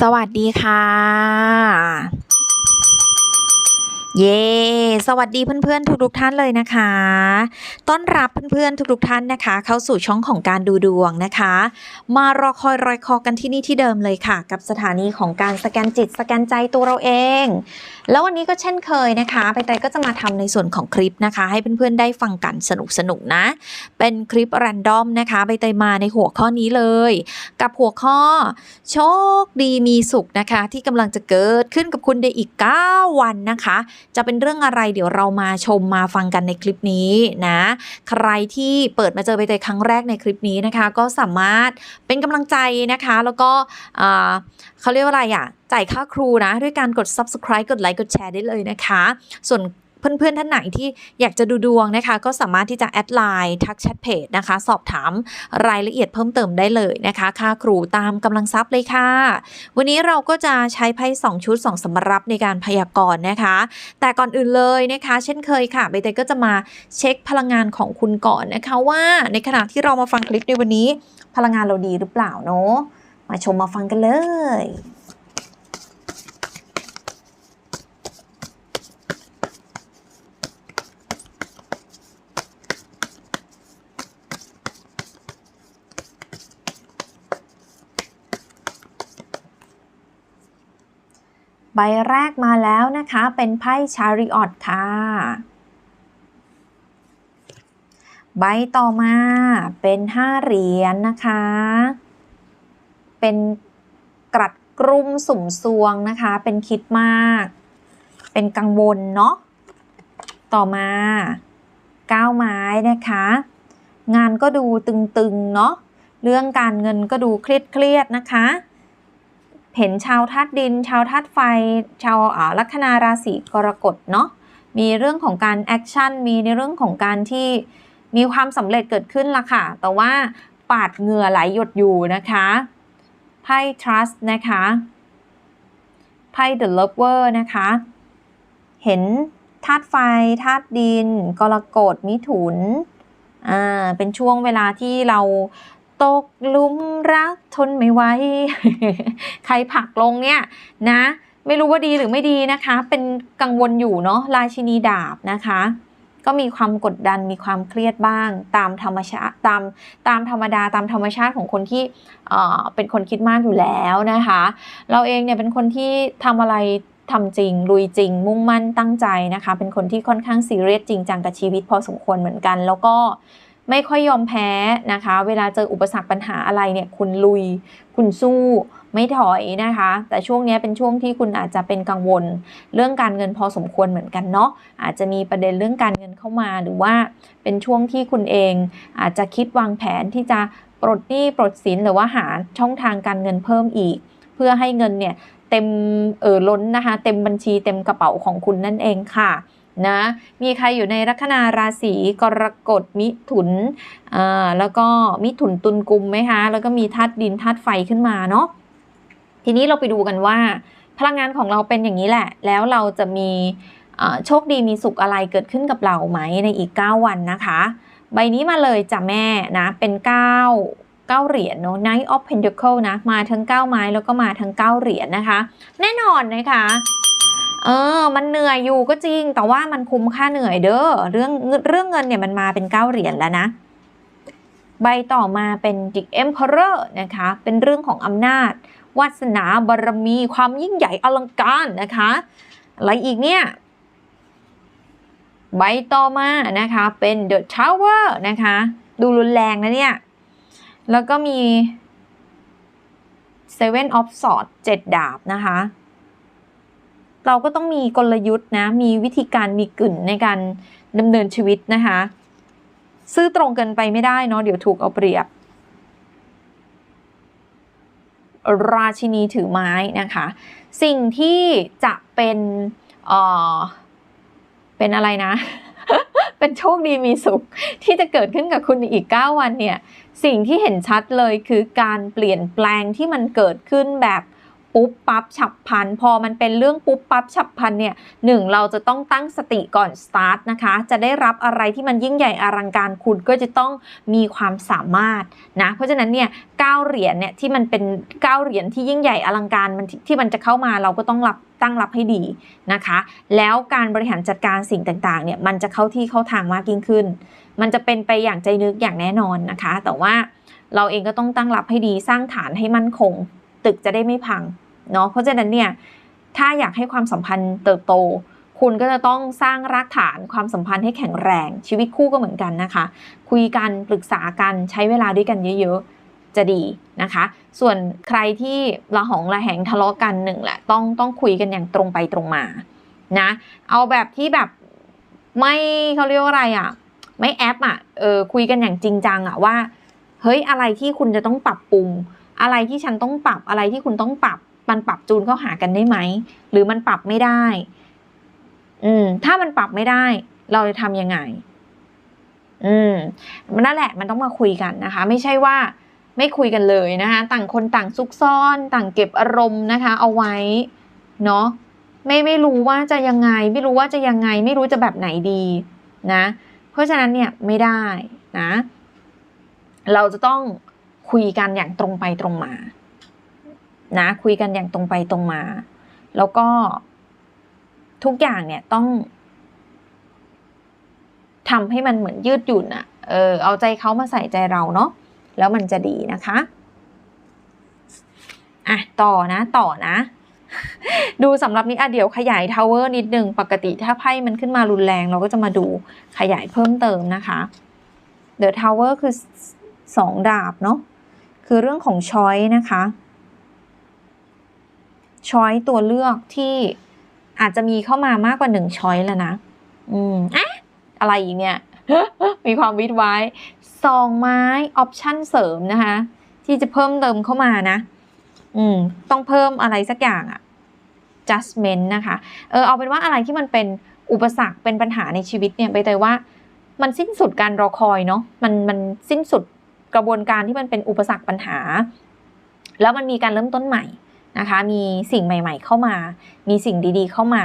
สวัสดีค่ะ เย้สวัสดีเพื่อนๆทุกๆท่านเลยนะคะ ต้อนรับเพื่อนๆทุกๆท่านนะคะ เข้าสู่ช่องของการดูดวงนะคะ มารอคอยรอยคอกันที่นี่ที่เดิมเลยค่ะ กับสถานีของการสแกนจิตสแกนใจตัวเราเอง แล้ววันนี้ก็เช่นเคยนะคะไปเตยก็จะมาทำในส่วนของคลิปนะคะ ให้เพื่อนๆได้ฟังกันสนุกๆนะ เป็นคลิปแรนดอมนะคะใบเตยมาในหัวข้อนี้เลย กับหัวข้อ โชคดีมีสุขนะคะ ที่กำลังจะเกิดขึ้นกับคุณในอีก 9 วันนะคะ จะเป็นเรื่องอะไรเดี๋ยวเรามาชมมาฟังกันในคลิปนี้นะ ใครที่เปิดมาเจอใบเตยครั้งแรกในคลิปนี้นะคะ ก็สามารถเป็นกำลังใจนะคะ แล้วก็เขาเรียกว่าอะไรอะจ่ายค่าครูนะ ด้วยการกด subscribe กดไลค์กดแชร์ได้เลยนะคะ ส่วนเพื่อนๆ ท่านไหนที่อยากจะดูดวงนะคะ ก็สามารถที่จะแอดไลน์ทักแชทเพจนะคะ สอบถามรายละเอียดเพิ่มเติมได้เลยนะคะ ค่าครูตามกำลังทรัพย์เลยค่ะ วันนี้เราก็จะใช้ไพ่2ชุด 2สำรับในการพยากรณ์นะคะ แต่ก่อนอื่นเลยนะคะ เช่นเคยค่ะใบเตยก็จะมาเช็คพลังงานของคุณก่อนนะคะ ว่าในขณะที่เรามาฟังคลิปในวันนี้ พลังงานเราดีหรือเปล่าเนาะมาชมมาฟังกันเลย ใบแรกมาแล้วนะคะ เป็นไพ่ชาริออตค่ะ ใบต่อมาเป็นห้าเหรียญนนะคะ เป็นกรัดกรุมสุ่มซวงนะคะ เป็นคิดมาก เป็นกังวลเนาะ ต่อมาก้าวไม้นะคะ งานก็ดูตึงๆเนาะ เรื่องการเงินก็ดูเครียดๆนะคะ เห็นชาวธาตุดิน ชาวธาตุไฟ ชาวลัคนาราศีกรกฎเนาะมีเรื่องของการแอคชั่นมีในเรื่องของการที่มีความสำเร็จเกิดขึ้นละค่ะ แต่ว่าปาดเหงื่อไหลหยดอยู่นะคะไพ่ trust นะคะไพ่ the lover นะคะ เห็นธาตุไฟธาตุดิน กรกฎมิถุนอ่าเป็นช่วงเวลาที่เรา ตกลุมรักทนไม่ไหวใครผักลงเนี่ยนะ ไม่รู้ว่าดีหรือไม่ดีนะคะ เป็นกังวลอยู่เนาะราชินีดาบนะคะ ก็มีความกดดันมีความเครียดบ้าง ตามธรรมชาติตามตามธรรมดาตามธรรมชาติของคนที่เอ่อเป็นคนคิดมากอยู่แล้วนะคะ เราเองเนี่ยเป็นคนที่ทำอะไรทำจริง ลุยจริง มุ่งมั่นตั้งใจนะคะ เป็นคนที่ค่อนข้างซีเรียสจริงจังกับชีวิตพอสมควรเหมือนกัน แล้วก็ ไม่ค่อยยอมแพ้นะคะ เวลาเจออุปสรรคปัญหาอะไรเนี่ยคุณลุย คุณสู้ไม่ถอยนะคะ แต่ช่วงนี้เป็นช่วงที่คุณอาจจะเป็นกังวล เรื่องการเงินพอสมควรเหมือนกันเนาะอาจจะมีประเด็นเรื่องการเงินเข้ามา หรือว่าเป็นช่วงที่คุณเอง อาจจะคิดวางแผนที่จะปลดหนี้ปลดสินหรือว่าหาช่องทางการเงินเพิ่มอีก เพื่อให้เงินเนี่ยเต็มเออล้นนะคะ เต็มบัญชีเต็มกระเป๋าของคุณนั่นเองค่ะ นะ มีใครอยู่ในลัคนาราศีกรกฎมิถุนอ่าแล้วก็มิถุนตุลกุมไหมคะแล้วก็มีธาตุดินธาตุไฟขึ้นมาเนาะทีนี้เราไปดูกันว่า พลังงานของเราเป็นอย่างนี้แหละ แล้วเราจะมีโชคดีมีสุขอะไรเกิดขึ้นกับเราไหมในอีก 9 วันนะคะ ใบนี้มาเลยจ้ะแม่นะเป็น 9 9 เหรียญเนาะ Knight of Pentacle นะ มาทั้ง 9 ไม้แล้วก็มาทั้ง 9 เหรียญนะคะ แน่นอนนะคะ เออ มันเหนื่อยอยู่ก็จริง แต่ว่ามันคุ้มค่าเหนื่อยเด้อเรื่องเรื่องเงินเนี่ยมันมาเป็น9เหรียญแล้วนะ ใบต่อมาเป็น The Emperor นะคะ เป็นเรื่องของอำนาจ วาสนาบารมี ความยิ่งใหญ่อลังการนะคะ อะไรอีกเนี่ย ใบต่อมานะคะ เป็น The Tower นะคะ ดูรุนแรงนะเนี่ย แล้วก็มี Seven of Swords เจ็ดดาบนะคะ เราก็ต้องมีกลยุทธ์นะ มีวิธีการมีกลิ่นในการดำเนินชีวิตนะคะ ซื่อตรงเกินไปไม่ได้เนาะเดี๋ยวถูกเอาเปรียบ ราชินีถือไม้นะคะ สิ่งที่จะเป็นเอ่อเป็นอะไรนะ เป็นโชคดีมีสุขที่จะเกิดขึ้นกับคุณอีก 9 วันเนี่ย สิ่งที่เห็นชัดเลยคือการเปลี่ยนแปลงที่มันเกิดขึ้นแบบ ปุ๊บปั๊บฉับพัน พอมันเป็นเรื่องปุ๊บปั๊บฉับพันเนี่ยหนึ่งเราจะต้องตั้งสติก่อนสตาร์ทนะคะ จะได้รับอะไรที่มันยิ่งใหญ่อลังการคุณก็จะต้องมีความสามารถนะ เพราะฉะนั้นเนี่ยเก้าเหรียญเนี่ยที่มันเป็นเก้าเหรียญที่ยิ่งใหญ่อลังการมันที่มันจะเข้ามาเราก็ต้องรับตั้งรับให้ดีนะคะ แล้วการบริหารจัดการสิ่งต่างๆเนี่ยมันจะเข้าที่เข้าทางมากยิ่งขึ้น มันจะเป็นไปอย่างใจนึกอย่างแน่นอนนะคะ แต่ว่าเราเองก็ต้องตั้งรับให้ดีสร้างฐานให้มั่นคง ตึกจะได้ไม่พัง เนาะเพราะฉะนั้นเนี่ยถ้าอยากให้ความสัมพันธ์เติบโต คุณก็จะต้องสร้างรากฐานความสัมพันธ์ให้แข็งแรง ชีวิตคู่ก็เหมือนกันนะคะ คุยกันปรึกษากันใช้เวลาด้วยกันเยอะๆ จะดีนะคะ ส่วนใครที่ระหองระแหงทะเลาะกันหนึ่งแหละต้องต้องคุยกันอย่างตรงไปตรงมานะเอาแบบที่แบบไม่เขาเรียกว่าอะไรอะ่ะไม่แอปอะ่ะเออคุยกันอย่างจริงจังอะ่ะว่าเฮ้ยอะไรที่คุณจะต้องปรับปรุง อะไรที่ฉันต้องปรับอะไรที่คุณต้องปรับ มันปรับจูนเข้าหากันได้ไหม หรือมันปรับไม่ได้ อืม ถ้ามันปรับไม่ได้ เราจะทำยังไง อืมนั่นแหละ มันต้องมาคุยกันนะคะ ไม่ใช่ว่าไม่คุยกันเลยนะคะ ต่างคนต่างซุกซ่อน ต่างเก็บอารมณ์นะคะ เอาไว้ เนาะไม่ไม่รู้ว่าจะยังไง ไม่รู้ว่าจะยังไง ไม่รู้จะแบบไหนดี นะ เพราะฉะนั้นเนี่ยไม่ได้นะ เราจะต้องคุยกันอย่างตรงไปตรงมา นะคุยกันอย่างตรงไปตรงมา แล้วก็ทุกอย่างเนี่ยต้องทำให้มันเหมือนยืดหยุ่นอะเออเอาใจเขามาใส่ใจเราเนาะแล้วมันจะดีนะคะอะต่อนะต่อนะ ดูสำหรับนี้อะเดี๋ยวขยายทาวเวอร์นิดนึงปกติถ้าไพ่มันขึ้นมารุนแรงเราก็จะมาดูขยายเพิ่มเติมนะคะเดอะทาวเวอร์คือสองดาบเนาะคือเรื่องของช้อยนะคะ ช้อยตัวเลือกที่อาจจะมีเข้ามามากกว่าหนึ่งช้อยแล้วนะ อืมอะอะไรอีกเนี่ย มีความวิดไว้ซองไม้ออปชั่นเสริมนะคะ ที่จะเพิ่มเติมเข้ามานะ อืม ต้องเพิ่มอะไรสักอย่างอะ judgment นะคะ เออ เอาเป็นว่าอะไรที่มันเป็นอุปสรรคเป็นปัญหาในชีวิตเนี่ย ไปเตยว่า มันสิ้นสุดการรอคอยเนาะ มัน มันสิ้นสุดกระบวนการที่มันเป็นอุปสรรคปัญหา แล้วมันมีการเริ่มต้นใหม่ นะคะ มีสิ่งใหม่ ๆ เข้ามา มีสิ่งดีๆ เข้ามา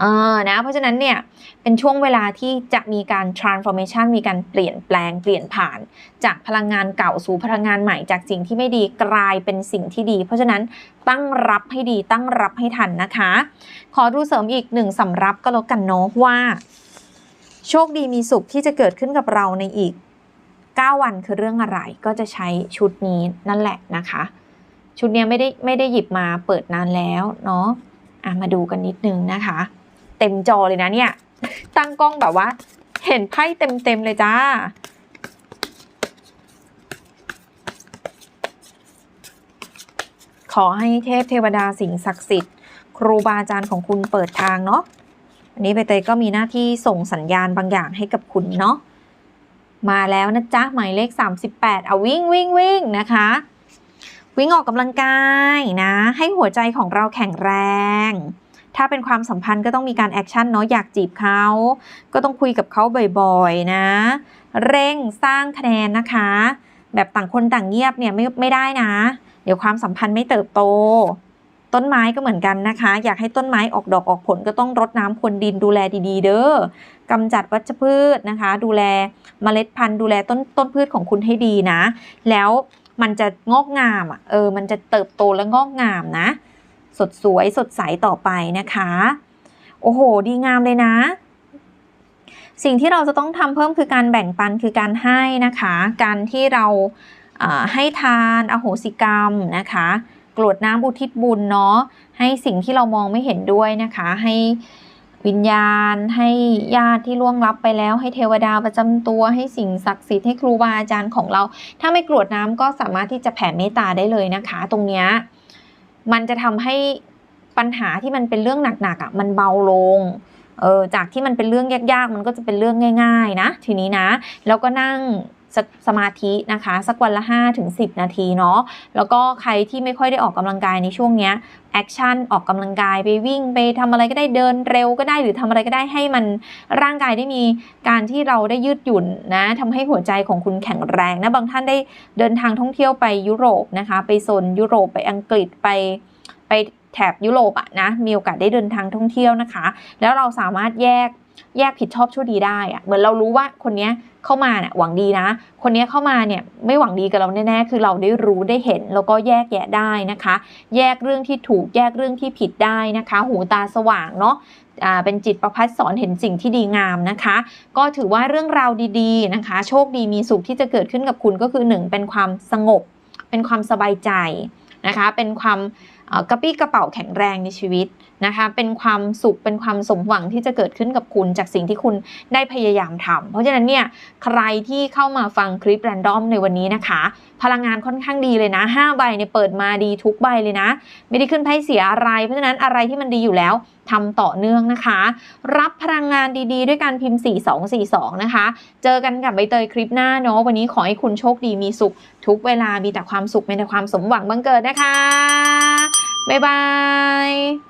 เออนะเพราะฉะนั้นเนี่ยเป็นช่วงเวลาที่จะมีการ transformation มีการเปลี่ยนแปลงเปลี่ยนผ่าน จากพลังงานเก่าสู่พลังงานใหม่จากสิ่งที่ไม่ดีกลายเป็นสิ่งที่ดี เพราะฉะนั้นตั้งรับให้ดีตั้งรับให้ทันนะคะ ขอดูเสริมอีกหนึ่งสำรับก็แล้วกันเนาะว่า โชคดีมีสุขที่จะเกิดขึ้นกับเราในอีก 9 วันคือเรื่องอะไรก็จะใช้ชุดนี้นั่นแหละนะคะ ชุดนี้ไม่ได้ไม่ได้หยิบมาเปิดนานแล้วเนาะอะมาดูกันนิดนึงนะคะ เต็มจอเลยนะเนี่ย ตั้งกล้องแบบว่า เห็นไพ่เต็มๆเลยจ้า ขอให้เทพเทวดาสิ่งศักดิ์สิทธิ์ ครูบาอาจารย์ของคุณเปิดทางเนาะอันนี้ใบเตยก็มีหน้าที่ส่งสัญญาณบางอย่างให้กับคุณเนาะ มาแล้วนะจ๊ะ หมายเลข 38 เอาวิ่งวิ่งวิ่งนะคะ วิ่งออกกำลังกายนะ ให้หัวใจของเราแข็งแรง ถ้าเป็นความสัมพันธ์ก็ต้องมีการแอคชั่นเนาะอยากจีบเขาก็ต้องคุยกับเขาบ่อยๆนะ เร่งสร้างคะแนนนะคะ แบบต่างคนต่างเงียบเนี่ยไม่ไม่ได้นะ เดี๋ยวความสัมพันธ์ไม่เติบโต ต้นไม้ก็เหมือนกันนะคะ อยากให้ต้นไม้ออกดอกออกผลก็ต้องรดน้ำพรวนดินดูแลดีๆ เด้อกำจัดวัชพืชนะคะ ดูแลเมล็ดพันธุ์ดูแลต้นต้นพืชของคุณให้ดีนะ แล้ว มันจะงอกงามอะเออมันจะเติบโตและงอกงามนะ สดสวยสดใสต่อไปนะคะ โอ้โห ดีงามเลยนะ สิ่งที่เราจะต้องทำเพิ่มคือการแบ่งปันคือการให้นะคะ การที่เราให้ทานอโหสิกรรมนะคะกรวดน้ำอุทิศบุญเนาะให้สิ่งที่เรามองไม่เห็นด้วยนะคะ ให้ วิญญาณ ให้ญาติที่ล่วงลับไปแล้ว ให้เทวดาประจำตัวให้สิ่งศักดิ์สิทธิ์ให้ครูบาอาจารย์ของเรา ถ้าไม่กรวดน้ำก็สามารถที่จะแผ่เมตตาได้เลยนะคะ ตรงเนี้ยมันจะทำให้ปัญหาที่มันเป็นเรื่องหนักๆอะมันเบาลงเออจากที่มันเป็นเรื่องยากๆ มันก็จะเป็นเรื่องง่าย ๆ นะ ทีนี้นะ แล้วก็นั่ง สสมาธินะคะ สักวันละ5ถึง10 นาทีเนาะแล้วก็ใครที่ไม่ค่อยได้ออกกำลังกายในช่วงเนี้ยแอคชั่นออกกำลังกายไปวิ่งไปทำอะไรก็ได้เดินเร็วก็ได้หรือทำอะไรก็ได้ให้มันร่างกายได้มีการที่เราได้ยืดหยุ่นนะทำให้หัวใจของคุณแข็งแรงนะบางท่านได้เดินทางท่องเที่ยวไปยุโรปนะคะ ไปโซนยุโรปไปอังกฤษไปไปแถบยุโรปอะนะมีโอกาสได้เดินทางท่องเที่ยวนะคะ แล้วเราสามารถแยกแยกผิดชอบชั่วดีได้อะเหมือนเรารู้ว่าคนเนี้ย เข้ามาเนี่ยหวังดีนะ คนนี้เข้ามาเนี่ยไม่หวังดีกับเราแน่ๆ คือเราได้รู้ได้เห็น แล้วก็แยกแยะได้นะคะ แยกเรื่องที่ถูกแยกเรื่องที่ผิดได้นะคะ หูตาสว่างเนาะอ่าเป็นจิตประพัดสอนเห็นสิ่งที่ดีงามนะคะ ก็ถือว่าเรื่องราวดีๆนะคะ โชคดีมีสุขที่จะเกิดขึ้นกับคุณก็คือหนึ่งเป็นความสงบ เป็นความสบายใจนะคะ เป็นความกระปี้กระเป๋าแข็งแรงในชีวิต นะคะเป็นความสุขเป็นความสมหวังที่จะเกิดขึ้นกับคุณจากสิ่งที่คุณได้พยายามทำเพราะฉะนั้นเนี่ยใครที่เข้ามาฟังคลิปแรนดอมในวันนี้นะคะ พลังงานค่อนข้างดีเลยนะ 5 ใบเนี่ยเปิดมาดีทุกใบเลยนะ ไม่ได้ขึ้นไพ่เสียอะไร เพราะฉะนั้นอะไรที่มันดีอยู่แล้วทำต่อเนื่องนะคะ รับพลังงานดีๆ ด้วยการพิมพ์ 4242 นะคะ เจอกันกับใบเตยคลิปหน้าเนาะวันนี้ขอให้คุณโชคดีมีสุข ทุกเวลามีแต่ความสุขมีแต่ความสมหวังบังเกิดนะคะบ๊ายบาย